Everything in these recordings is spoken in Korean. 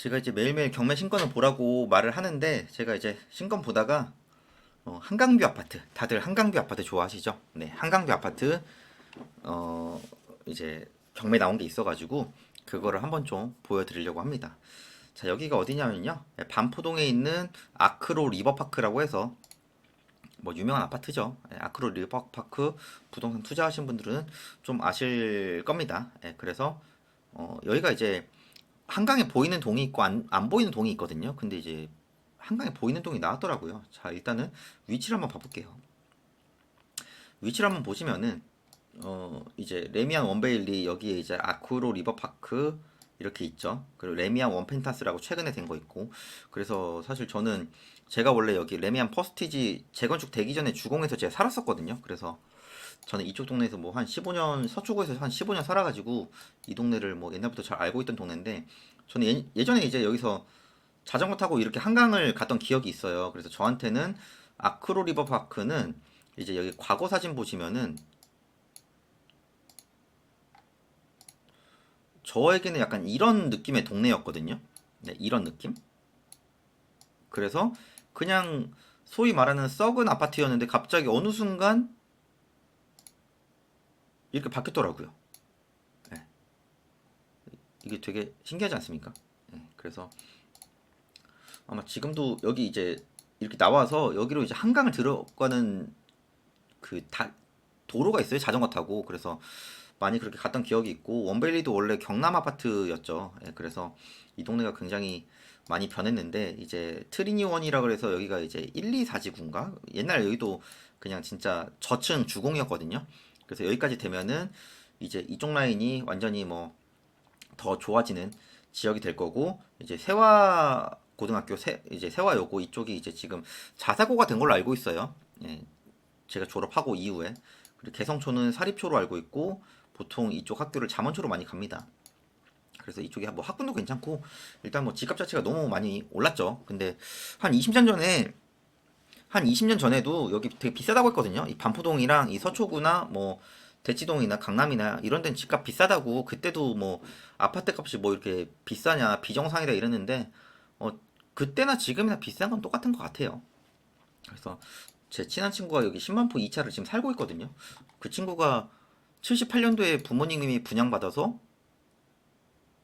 제가 이제 매일매일 경매 신건을 보라고 말을 하는데 제가 이제 신건 보다가 어, 한강뷰 아파트 다들 한강뷰 아파트 좋아하시죠? 네, 한강뷰 아파트 어 이제 경매 나온 게 있어가지고 그거를 한번 좀 보여드리려고 합니다. 자 여기가 어디냐면요, 네, 반포동에 있는 아크로 리버파크라고 해서 뭐 유명한 아파트죠. 네, 아크로 리버파크 부동산 투자하신 분들은 좀 아실 겁니다. 네, 그래서 어, 여기가 이제 한강에 보이는 동이 있고 안, 안 보이는 동이 있거든요. 근데 이제 한강에 보이는 동이 나왔더라고요. 자, 일단은 위치를 한번 봐볼게요. 위치를 한번 보시면은 어 이제 레미안 원베일리 여기에 이제 아쿠로 리버파크 이렇게 있죠. 그리고 레미안 원펜타스라고 최근에 된 거 있고 그래서 사실 저는 제가 원래 여기 레미안 퍼스티지 재건축 되기 전에 주공에서 제가 살았었거든요. 그래서 저는 이쪽 동네에서 뭐 한 15년 서초구에서 한 15년 살아가지고 이 동네를 뭐 옛날부터 잘 알고 있던 동네인데 저는 예, 예전에 이제 여기서 자전거 타고 이렇게 한강을 갔던 기억이 있어요. 그래서 저한테는 아크로 리버 파크는 이제 여기 과거 사진 보시면은 저에게는 약간 이런 느낌의 동네였거든요. 네, 이런 느낌. 그래서 그냥 소위 말하는 썩은 아파트였는데 갑자기 어느 순간 이렇게 바뀌었더라고요. 네. 이게 되게 신기하지 않습니까? 네, 그래서 아마 지금도 여기 이제 이렇게 나와서 여기로 이제 한강을 들어가는 그 다, 도로가 있어요 자전거 타고 그래서 많이 그렇게 갔던 기억이 있고 원베일리도 원래 경남 아파트였죠 예, 그래서 이 동네가 굉장히 많이 변했는데 이제 트리니원이라 그래서 여기가 이제 1, 2, 4지구인가 옛날 여기도 그냥 진짜 저층 주공이었거든요 그래서 여기까지 되면은 이제 이쪽 라인이 완전히 뭐 더 좋아지는 지역이 될 거고 이제 세화 고등학교 세, 이제 세화 여고 이쪽이 이제 지금 자사고가 된 걸로 알고 있어요. 예, 제가 졸업하고 이후에 그리고 개성초는 사립초로 알고 있고 보통 이쪽 학교를 잠원초로 많이 갑니다. 그래서 이쪽에 뭐 학군도 괜찮고 일단 뭐 집값 자체가 너무 많이 올랐죠. 근데 한 20년 전에 한 20년 전에도 여기 되게 비싸다고 했거든요. 이 반포동이랑 이 서초구나 뭐 대치동이나 강남이나 이런 데는 집값 비싸다고 그때도 뭐 아파트 값이 뭐 이렇게 비싸냐 비정상이다 이랬는데 어 그때나 지금이나 비싼 건 똑같은 것 같아요. 그래서 제 친한 친구가 여기 10만포 2차를 지금 살고 있거든요. 그 친구가 78년도에 부모님이 분양받아서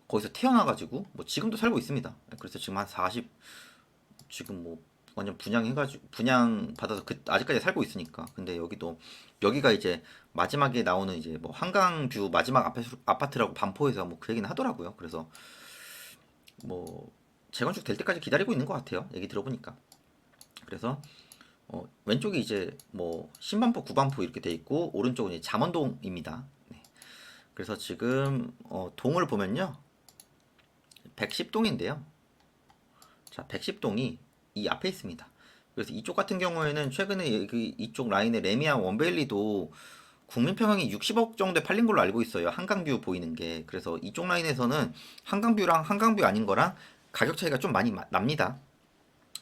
거기서 태어나가지고 뭐 지금도 살고 있습니다. 그래서 지금 한 40, 지금 뭐 완전 분양해가지고 분양 받아서 그 아직까지 살고 있으니까. 근데 여기도 여기가 이제 마지막에 나오는 이제 뭐 한강뷰 마지막 아파트, 아파트라고 반포에서 뭐 그 얘기는 하더라고요. 그래서 뭐 재건축 될 때까지 기다리고 있는 것 같아요. 얘기 들어보니까. 그래서 어, 왼쪽이 이제 뭐 신반포, 구반포 이렇게 돼 있고 오른쪽은 이제 잠원동입니다. 네. 그래서 지금 어, 동을 보면요. 110동인데요. 자, 110동이 이 앞에 있습니다. 그래서 이쪽 같은 경우에는 최근에 그 이쪽 라인의 레미안 원베일리도 국민평형이 60억 정도에 팔린 걸로 알고 있어요. 한강뷰 보이는 게. 그래서 이쪽 라인에서는 한강뷰랑 한강뷰 아닌 거랑 가격 차이가 좀 많이 마- 납니다.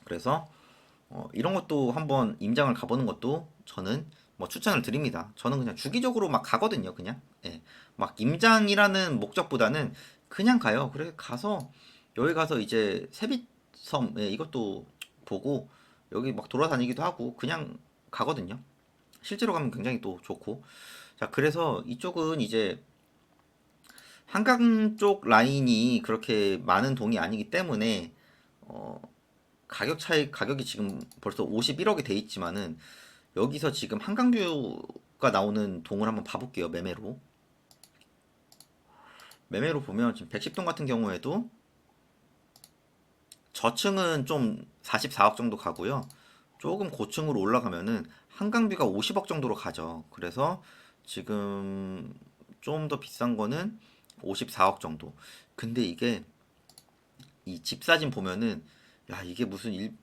그래서 어, 이런 것도 한번 임장을 가보는 것도 저는 뭐 추천을 드립니다. 저는 그냥 주기적으로 막 가거든요. 그냥 예. 막 임장이라는 목적보다는 그냥 가요. 그래 가서 여기 가서 이제 세빛섬 예, 이것도 보고 여기 막 돌아다니기도 하고 그냥 가거든요. 실제로 가면 굉장히 또 좋고 자 그래서 이쪽은 이제 한강 쪽 라인이 그렇게 많은 동이 아니기 때문에 어, 가격 차이 가격이 지금 벌써 51억이 돼 있지만은 여기서 지금 한강뷰가 나오는 동을 한번 봐볼게요 매매로 매매로 보면 지금 110동 같은 경우에도 저층은 좀 44억 정도 가고요 조금 고층으로 올라가면은 한강뷰가 50억 정도로 가죠 그래서 지금 좀 더 비싼 거는 54억 정도 근데 이게 이 집 사진 보면은 야 이게 무슨 일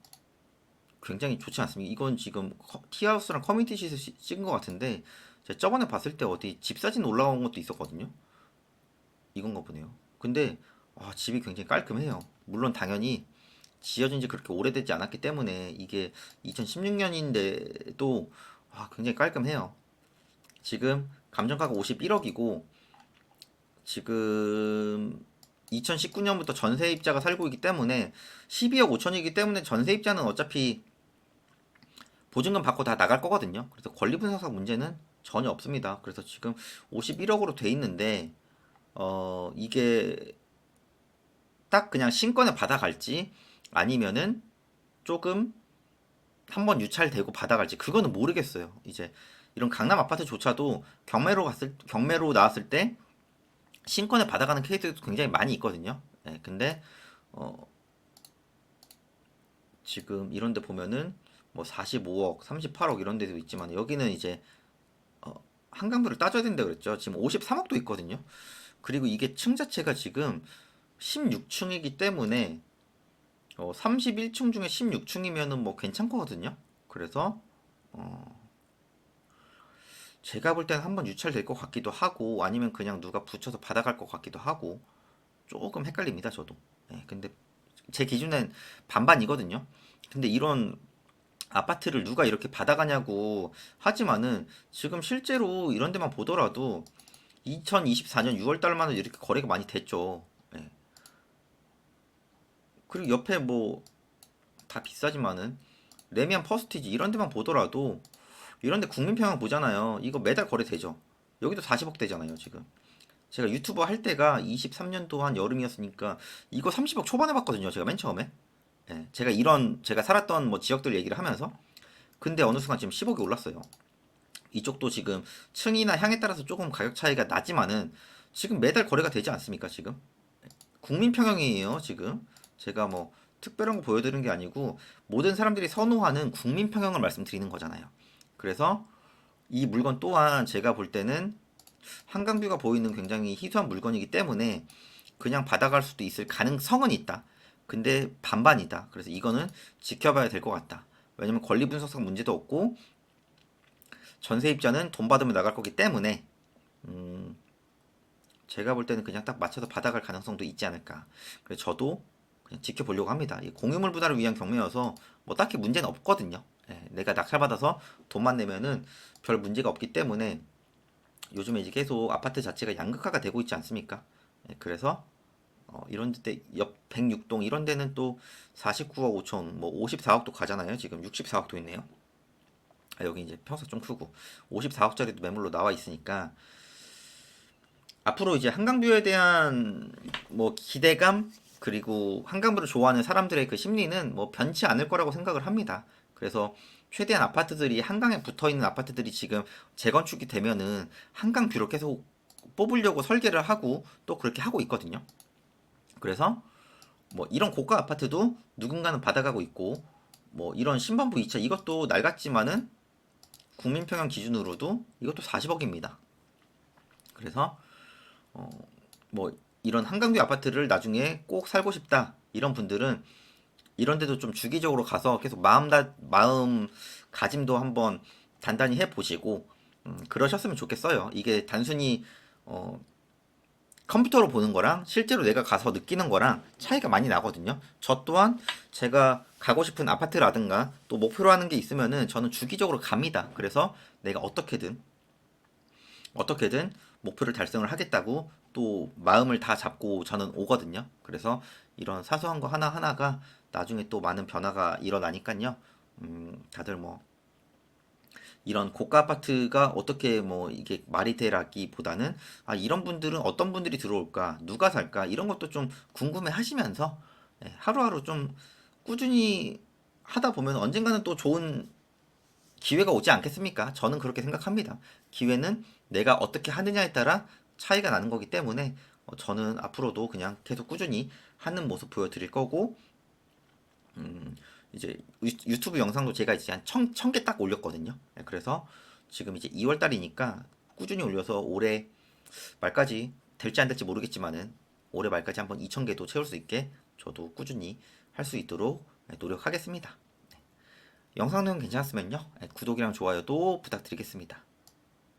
굉장히 좋지 않습니까? 이건 지금 커- 티하우스랑 커뮤니티 시에서 찍은 것 같은데 제가 저번에 봤을 때 어디 집 사진 올라온 것도 있었거든요. 이건가 보네요. 근데 아, 집이 굉장히 깔끔해요. 물론 당연히 지어진 지 그렇게 오래되지 않았기 때문에 이게 2016년인데도 아, 굉장히 깔끔해요. 지금 감정가가 51억이고 지금 2019년부터 전세입자가 살고 있기 때문에 12억 5천이기 때문에 전세입자는 어차피 보증금 받고 다 나갈 거거든요. 그래서 권리 분석상 문제는 전혀 없습니다. 그래서 지금 51억으로 돼 있는데 어 이게 딱 그냥 신권에 받아갈지 아니면은 조금 한번 유찰되고 받아갈지 그거는 모르겠어요. 이제 이런 강남 아파트조차도 경매로 갔을 경매로 나왔을 때 신권에 받아가는 케이스도 굉장히 많이 있거든요. 네, 근데 어 지금 이런 데 보면은 뭐 45억, 38억 이런 데도 있지만 여기는 이제 어 한강뷰를 따져야 된다 그랬죠. 지금 53억도 있거든요. 그리고 이게 층 자체가 지금 16층이기 때문에 어 31층 중에 16층이면은 뭐 괜찮거든요. 그래서 어 제가 볼 때는 한번 유찰될 것 같기도 하고 아니면 그냥 누가 붙여서 받아갈 것 같기도 하고 조금 헷갈립니다 저도 예, 근데 제 기준엔 반반이거든요 근데 이런 아파트를 누가 이렇게 받아가냐고 하지만은 지금 실제로 이런 데만 보더라도 2024년 6월 달만 해도 이렇게 거래가 많이 됐죠 예. 그리고 옆에 뭐 다 비싸지만은 레미안 퍼스티지 이런 데만 보더라도 이런 데 국민평양 보잖아요. 이거 매달 거래되죠. 여기도 40억 대잖아요, 지금. 제가 유튜버 할 때가 23년도 한 여름이었으니까 이거 30억 초반에 봤거든요. 제가 맨 처음에. 예, 제가 이런 제가 살았던 뭐 지역들 얘기를 하면서 근데 어느 순간 지금 10억이 올랐어요. 이쪽도 지금 층이나 향에 따라서 조금 가격 차이가 나지만은 지금 매달 거래가 되지 않습니까, 지금? 국민평형이에요, 지금. 제가 뭐 특별한 거 보여드리는 게 아니고 모든 사람들이 선호하는 국민 평형을 말씀드리는 거잖아요. 그래서 이 물건 또한 제가 볼 때는 한강뷰가 보이는 굉장히 희소한 물건이기 때문에 그냥 받아갈 수도 있을 가능성은 있다. 근데 반반이다. 그래서 이거는 지켜봐야 될 것 같다. 왜냐면 권리 분석상 문제도 없고 전세입자는 돈 받으면 나갈 거기 때문에 음 제가 볼 때는 그냥 딱 맞춰서 받아갈 가능성도 있지 않을까. 그래서 저도 지켜보려고 합니다. 이 공유물 분할을 위한 경매여서 뭐 딱히 문제는 없거든요. 예, 내가 낙찰받아서 돈만 내면은 별 문제가 없기 때문에 요즘에 이제 계속 아파트 자체가 양극화가 되고 있지 않습니까? 예, 그래서 어, 이런 데 옆 106동 이런 데는 또 49억 5천 뭐 54억도 가잖아요. 지금 64억도 있네요. 아, 여기 이제 평수 좀 크고 54억짜리도 매물로 나와 있으니까 앞으로 이제 한강뷰에 대한 뭐 기대감 그리고 한강뷰를 좋아하는 사람들의 그 심리는 뭐 변치 않을 거라고 생각을 합니다. 그래서 최대한 아파트들이 한강에 붙어 있는 아파트들이 지금 재건축이 되면은 한강 뷰로 계속 뽑으려고 설계를 하고 또 그렇게 하고 있거든요. 그래서 뭐 이런 고가 아파트도 누군가는 받아가고 있고 뭐 이런 신반부 2차 이것도 낡았지만은 국민평형 기준으로도 이것도 40억입니다. 그래서 어 뭐 이런 한강뷰 아파트를 나중에 꼭 살고 싶다 이런 분들은 이런 데도 좀 주기적으로 가서 계속 마음 다 마음 가짐도 한번 단단히 해 보시고 음, 그러셨으면 좋겠어요. 이게 단순히 어, 컴퓨터로 보는 거랑 실제로 내가 가서 느끼는 거랑 차이가 많이 나거든요. 저 또한 제가 가고 싶은 아파트라든가 또 목표로 하는 게 있으면은 저는 주기적으로 갑니다. 그래서 내가 어떻게든 어떻게든 목표를 달성을 하겠다고 또 마음을 다 잡고 저는 오거든요. 그래서 이런 사소한 거 하나하나가 나중에 또 많은 변화가 일어나니까요. 음, 다들 뭐 이런 고가 아파트가 어떻게 뭐 이게 말이 되라기보다는 아 이런 분들은 어떤 분들이 들어올까 누가 살까 이런 것도 좀 궁금해 하시면서 예, 하루하루 좀 꾸준히 하다 보면 언젠가는 또 좋은 기회가 오지 않겠습니까? 저는 그렇게 생각합니다. 기회는 내가 어떻게 하느냐에 따라 차이가 나는 거기 때문에 어, 저는 앞으로도 그냥 계속 꾸준히 하는 모습 보여드릴 거고 음, 이제 유, 튜브 영상도 제가 이제 한 천, 천 개 딱 올렸거든요. 네, 그래서 지금 이제 2월 달이니까 꾸준히 올려서 올해 말까지 될지 안 될지 모르겠지만은 올해 말까지 한번 2천 개도 채울 수 있게 저도 꾸준히 할 수 있도록 네, 노력하겠습니다. 네. 영상 내용 괜찮았으면요. 구독이랑 좋아요도 부탁드리겠습니다.